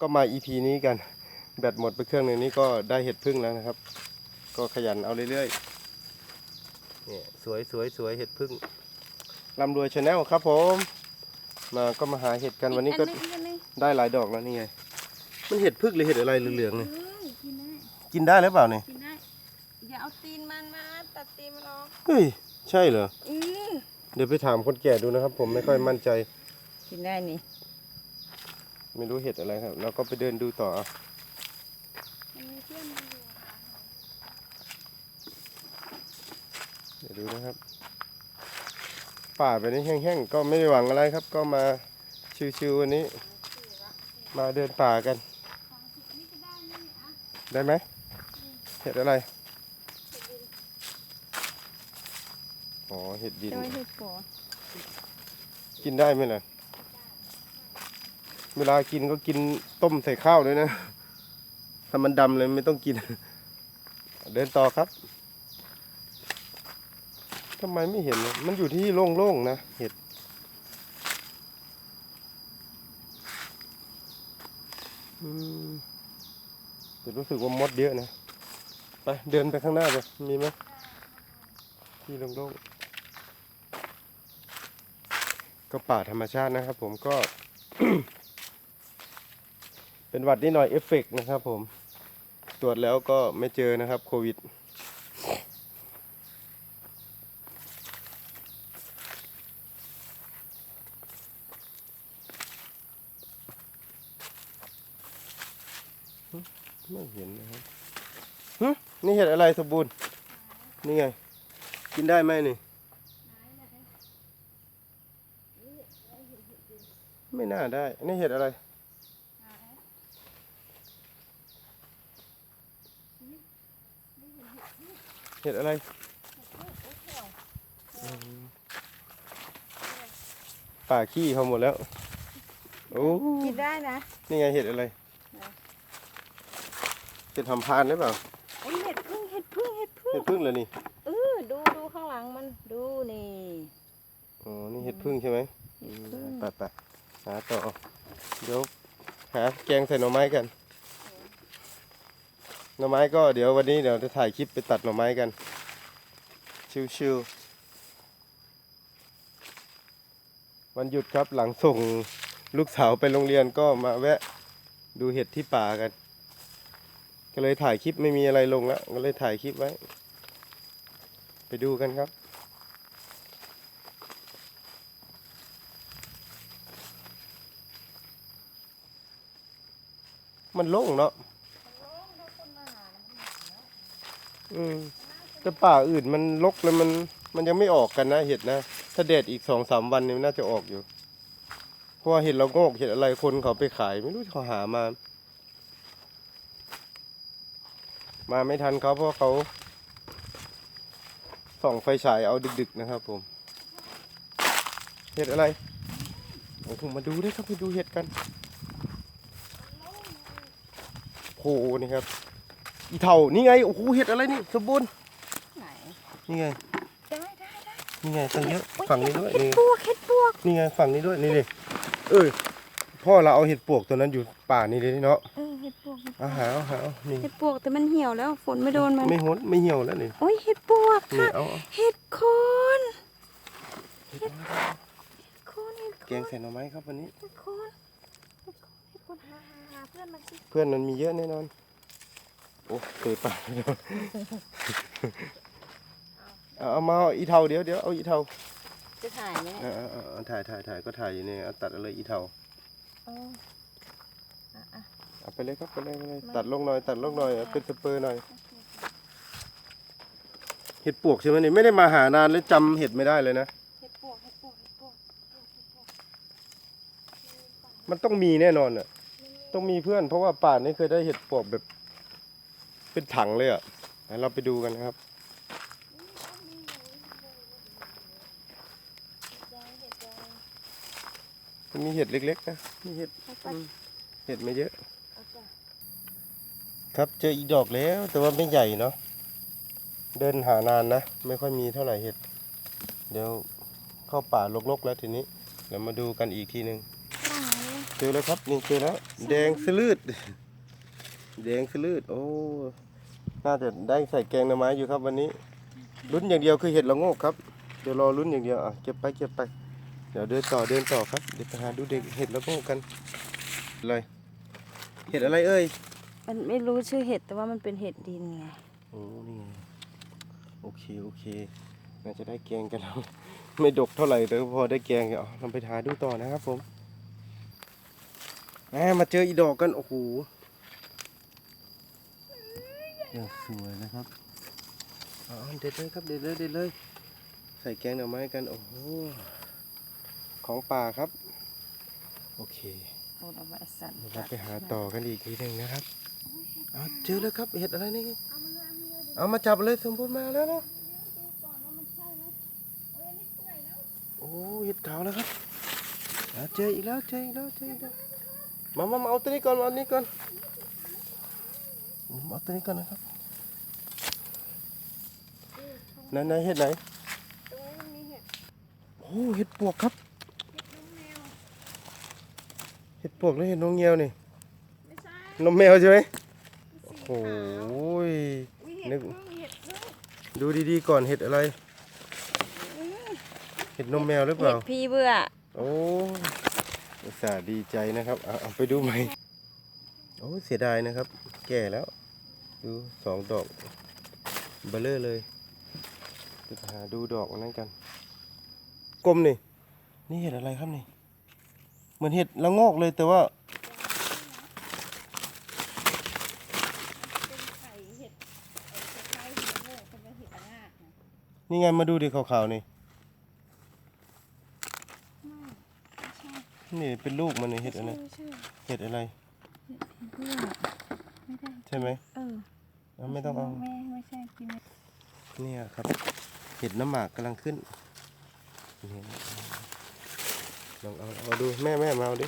ก็มา EP นี้กัน แบตหมดไปเครื่องหนึ่งนี่ก็ได้เห็ดพึ่งแล้วนะครับ ก็ขยันเอาเรื่อยๆเนี่ยสวยสวยสวยเห็ดพึ่งลำรวยชาแนลครับผม มาก็มาหาเห็ดกันวันนี้ก็อีอันหนึงได้หลายดอกแล้วนี่ไง มันเห็ดพึ่งหรือเห็ดอะไรเหลืองๆอีเนี่ยกอันหนึงเฮ้ยกินได้กินได้หรือเปล่าเนี่ยกินได้ อย่าเอาตีนมันมาตัดตีนมันออกเฮ้ยใช่เหรออือเดี๋ยวไปถามคนแก่ดูนะครับ ผมไม่ค่อยมั่นใจ กินได้นี่ ไม่รู้เห็ดอะไรครับ แล้วก็ไปเดินดูต่อเอามันมีเพื่อนมาอยู่ค่ะเดี๋ยวดูนะครับ ป่าไปนี้แห้งๆ ก็ไม่ได้หวังอะไรครับ ก็มาชิวๆวันนี้ มาเดินป่ากันนี่ก็ได้นี่อะได้ไหมเห็ดอะไรอ๋อเห็ดดินจะไว้เห็ดปัวกินได้ไหมล่ะ เวลากินก็กินต้มใส่ข้าวด้วยนะ ถ้ามันดำเลยไม่ต้องกิน เดินต่อครับทำไมไม่เห็นเนี่ยมันอยู่ที่โล่งๆนะ เห็ดอืมแต่รู้สึกว่ามดเยอะนะ ไปเดินไปข้างหน้าไปมีไหมที่โล่งๆ ก็ป่าธรรมชาตินะครับผมก็ เป็นหวัดนิดหน่อยเอฟเฟกต์นะครับผม ตรวจแล้วก็ไม่เจอนะครับโควิด ไม่เห็นนะครับนี่เห็ดอะไรสมบูรณ์ นี่ไง กินได้ไหมนี่ไม่น่าได้ นี่เห็ดอะไร เห็ดอะไรอืมป่าขี้เขาหมดแล้ว โอ้กินได้นะ นี่ไงเห็ดอะไร เห็ดทำพานหรือเปล่าไอยเห็ดพึ่งเห็ดพึ่งเห็ดพึ่งเห็ดพึ่งเหรอนี่เออดูดูข้างหลังมันดูนี่อ๋อนี่เห็ดพึ่งใช่ไหมเห็ดพึ่งไปไปหาต่อเดี๋ยวหาแกงใส่หน่อไม้กัน หน่อไม้ก็เดี๋ยววันนี้เดี๋ยวจะถ่ายคลิปไปตัดหน่อไม้กัน ชิวๆวันหยุดครับหลังส่งลูกสาวไปโรงเรียนก็มาแวะดูเห็ดที่ป่ากัน ก็เลยถ่ายคลิปไม่มีอะไรลงแล้วก็เลยถ่ายคลิปไว้ ไปดูกันครับมันโล่งเนาะ อืมแต่ป่าอื่นมันลกแล้วมันมันยังไม่ออกกันนะเห็ดนะ ถ้าแดดอีกสองสามวันนี่น่าจะออกอยู่ เพราะว่าเห็ดเราโงกเห็ดอะไรคนเขาไปขาย ไม่รู้เขาหามา มาไม่ทันเขาเพราะเขาส่องไฟฉายเอาดึก ๆ นะครับผม เห็ดอะไรโอ้โหมาดูด้วยครับไปดูเห็ดกันโอ้โหนี่ครับ อีเท่านี่ไงโอ้โหเห็ดอะไรนี่สมบูรณ์ไหนนี่ไงได้ได้ได้นี่ไงตั้งเยอะฝั่งนี้ด้วยเห็ดนี่ปวกเห็ดปวกนี่ไงฝั่งนี้ด้วยนี่ดิเออพ่อเราเอาเห็ดปวกตัวนั้นอยู่ป่านี่เลยเนาะเออเห็ดปวกเห็ดปวอากหาเอาหาเอานี่เห็ดปวกแต่มันเหี่ยวแล้วฝนไม่โดนมันไม่หดไม่เหี่ยวแล้วนี่โอ้ยเห็ดปวกนี่ค่ะเอาเอาเห็ดโคนเห็ดโคนเห็ดโคแกงนใส่หน่อไม้ครับวันนี้เห็ดโคนเห็ดโคนเห็ดโคนหาหาหาเพื่อนมาสิเพื่อนมันมีเยอะแน่นอนโอ้เตะปากเอาเอามาเอาอีเทาเดี๋ยวเดี๋ยวเอาอีเทาจะถ่ายไหมเออเออเออเอาถ่ายถ่ายถ่ายก็ถ่ายอยู่นี่เอาตัดเอะไรอีเทาเอออะอะเอาไปเลยครับไปเลยไปเลยตัดลงหน่อยตัดลงหน่อยเอาเป็นสเปอร์หน่อย เห็ดปวกใช่ไหมนี่ไม่ได้มาหานานแล้วจำเห็ดไม่ได้เลยนะเห็ดปวกเห็ดปวกเห็ดปวกมันต้องมีแน่นอนอะต้องมีเพื่อนเพราะว่าป่านนี้เคยได้เห็ดปวกแบบ เป็นถังเลยอะเดี๋ยวเราไปดูกันนะครับมันมีเห็ดเล็กๆนะ มีเห็ดเอาไปอืมเห็ดไม่เยอะเอาไปครับเจออีกดอกแล้ว แต่ว่าไม่ใหญ่เนาะ เดินหานานนะ ไม่ค่อยมีเท่าไหร่เห็ด เดี๋ยวเข้าป่ารกๆแล้วทีนี้ เดี๋ยวมาดูกันอีกทีนึงไหนเจอแล้วครับนี่เจอแล้ว แดงสลืด แดงสลืดโอ้ น่าจะได้ใส่แกงหน่อไม้อยู่ครับวันนี้ลุ้นอย่างเดียวคือเห็ดละโงกครับ เดี๋ยวรอลุ้นอย่างเดียวอะเก็บไปเก็บไป เดี๋ยวเดินต่อเดินต่อครับเดี๋ยวไปหาดูเด็กเห็ดละโงกกันเลยเห็ดอะไรเอ่ยมันไม่รู้ชื่อเห็ดแต่ว่ามันเป็นเห็ดดินไงโอ้นี่ไงโอเคโอเคน่าจะได้แกงกันแล้วไม่ดกเท่าไหร่แต่ก็พอได้แกงเอาเราไปหาดูต่อนะครับผมแหมมาเจออีดอกกันโอ้โห อย่างสวยนะครับอ๋อเด็ดเลยครับเด็ดเลยเด็ดเลย ใส่แกงหน่อไม้กัน โอ้โห ของป่าครับ โอเคโอ้เอาไว้สั่นเดี๋ยวเราไปหาต่อกันอีกทีหนึ่งนะครับเอาเจอแล้วครับเห็ดอะไรนี่ เอามาจับเลยสมบูรณ์มาแล้วเนาะโอ้เห็ดขาวแล้วครับอะเจออีกแล้วเจออีกแล้วเจออีกแล้วมามามาเอาตัวนี้ก่อนมาเอาตัวนี้ก่อนอืม เอาตัวนี้ก่อนนะครับไหนไหนเห็ดไหนโอ้เห็ดปวกครับ เห็ดปวกแล้วเห็ดนงเงียวนี่นมแมวใช่ไหมโอ้โหนึกดูดีๆก่อนเห็ดอะไรเห็ดนมแมวหรือเปเห็ล่า ดพี่เบื่อ โอ้อุตส่าห์ดีใจนะครับเอาเอาไปดูใหม่ โอ้เสียดายนะครับ แก่แล้ว ดูสองดอกเบลเลอร์เลยไปหาดูดอกอันนั้นกัน กลมนี่ นี่เห็ดอะไรครับนี่ เหมือนเห็ดละโงอกเลยแต่ว่านี่ไงมาดูดิขาวๆนี่ นี่เป็นลูกมันนี่เห็ดอะไรไม่ใช่เห็ดอะไรเบื่อ ไม่ได้ ใช่ไหมเออเอาไม่ต้องเอา ไม่ไม่ใช่กินไม่เนี่ยครับ เห็ดน้ำหมากกำลังขึ้นนี่ลองเอาเอาดูแม่แม่มาเอาดิ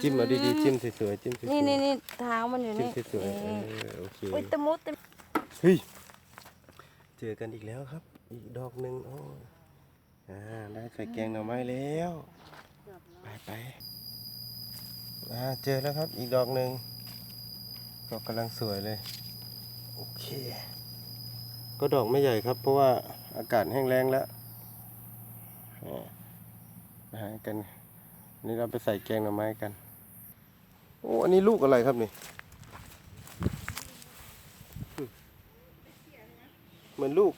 จิ้มเอาดีๆจิ้มสวยๆจิ้มสวยๆนี่นี่นี่เท้ามันอยู่จิ้มนี่สวยๆเอเอออโอเค อุ้ยตะมุตะเฮ้ย เจอกันอีกแล้วครับ อีกดอกหนึ่งโอ้ยอ่า ได้ใส่แกงหน่อไม้แล้ว ไปไปอ่า เจอแล้วครับ อีกดอกหนึ่ง ดอกกำลังสวยเลย โอเค ก็ดอกไม่ใหญ่ครับ เพราะว่าอากาศแห้งแล้งแล้วอ่ามาหากันนี่เราไปใส่แกงหน่อไม้กัน โอ้อันนี้ลูกอะไรครับนี่เหมือนลูก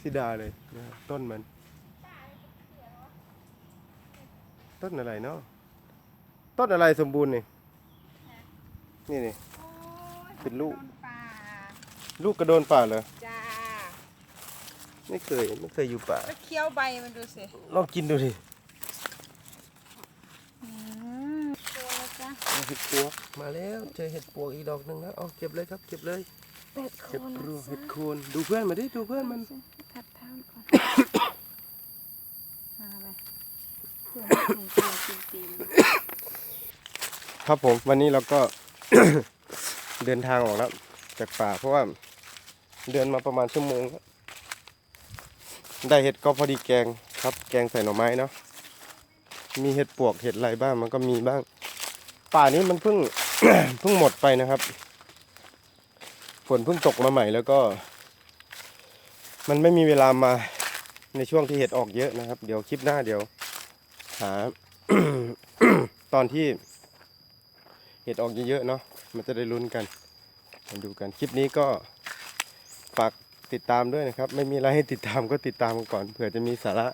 สิดาเลยนะต้นมัน ต้นอะไรเนาะต้นอะไรสมบูรณ์นี่ นี่นี่ เป็นลูก ป่าลูกกระโดนป่าเหรอ จ้าไม่เคย ไม่เคยอยู่ป่าก็เคี้ยวใบมันดูสิลองกินดูดิอืมตัวแล้วจ้ะเห็ดปวก มาแล้วเจอเห็ดปวกอีกดอกหนึ่งแล้วเอาเก็บเลยครับ เก็บเลย เป็ดโคเห็ดนปวกนะเห็ดโคนดูเพื่อนมาดิ ดูเพื่อนมันทัดเท้าก่อนหาไปเพื่อนมันตัวจริงครับผมวันนี้เราก็ เดินทางออกแล้วจากป่าเพราะว่าเดินมาประมาณชั่วโมงแล้วได้เห็ดก็พอดีแกงครับ แกงใส่หน่อไม้เนาะมีเห็ดปวกเห็ดอะไรบ้างมันก็มีบ้าง ป่านี้มันเพิ่ง เพิ่งหมดไปนะครับฝนเพิ่งตกมาใหม่แล้วก็ มันไม่มีเวลามาในช่วงที่เห็ดออกเยอะนะครับ เดี๋ยวคลิปหน้าเดี๋ยว หา ตอนที่ เห็ดออกเยอะๆเนาะมันจะได้ลุ้นกันมาดูกันคลิปนี้ก็ฝากติดตามด้วยนะครับ ไม่มีอะไรให้ติดตามก็ติดตามก่อนเผื่อจะมีสาระ